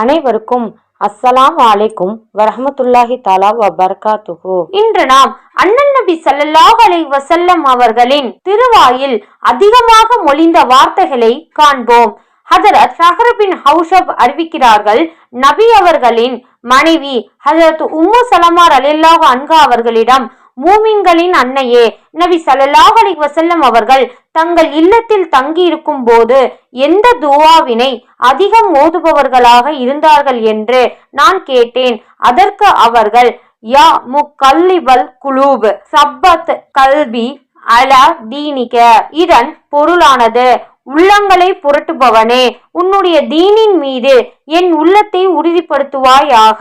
அனைவருக்கும் அஸ்ஸலாம் அலைக்கும் வரஹமத்துல்லாஹி தாலா வபர்காத்துஹு. இன்று நாம் அண்ணன் நபி சல்லல்லாஹ் அலை வசல்லம் அவர்களின் திருவாயில் அதிகமாக மொழிந்த வார்த்தைகளை காண்போம். ஹஜரத் சஹரபின் ஹவுஷப் அறிவிக்கிறார்கள் நபி அவர்களின் மனைவி ஹசரத் உம்மு சலமார் அலில்லாஹ் அன்கா அவர்களிடம் மூமின்களின் அன்னையே. நபி ஸல்லல்லாஹு அலி வசல்லம் அவர்கள் தங்கள் இல்லத்தில் தங்கியிருக்கும் போது எந்த துவாவினை அதிகம் ஓதுபவர்களாக இருந்தார்கள் என்று நான் கேட்டேன். அதற்கு அவர்கள் யா முக்கல்லிபல் குலூப் சப்பத் கல்வி அலா தீனிக. இதன் பொருளானது உள்ளங்களை புரட்டுபவனே உன்னுடைய தீனின் மீது என் உள்ளத்தை உறுதிப்படுத்துவாயாக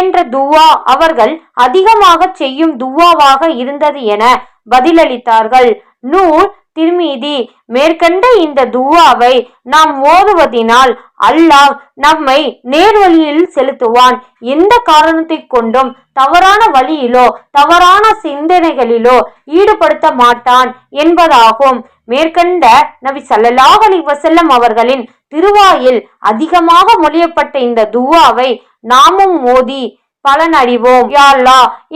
என்ற துவா அவர்கள் அதிகமாக செய்யும் துவாவாக இருந்தது என பதிலளித்தார்கள். நூல் திருமீதி மேற்கண்ட இந்த துவாவை நாம் ஓதுவதினால் அல்லாஹ் நம்மை நேர்வழியில் செலுத்துவான். எந்த காரணத்தை கொண்டும் தவறான வழியிலோ தவறான சிந்தனைகளிலோ ஈடுபடுத்த மாட்டான் என்பதாகும். மேற்கண்ட நபி ஸல்லல்லாஹு அலி வசல்லம் அவர்களின் திருவாயில் அதிகமாக மொழியப்பட்ட இந்த துவாவை நாமும் மோதி பலன் அறிவோம் யா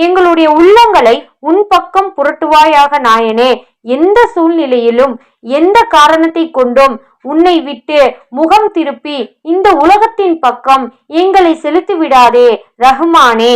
எங்களுடைய உள்ளங்களை உன் பக்கம் புரட்டுவாயாக நாயனே. எந்த சூழ்நிலையிலும் எந்த காரணத்தை கொண்டும் உன்னை விட்டு முகம் திருப்பி இந்த உலகத்தின் பக்கம் எங்களை செலுத்தி விடாதே ரஹ்மானே.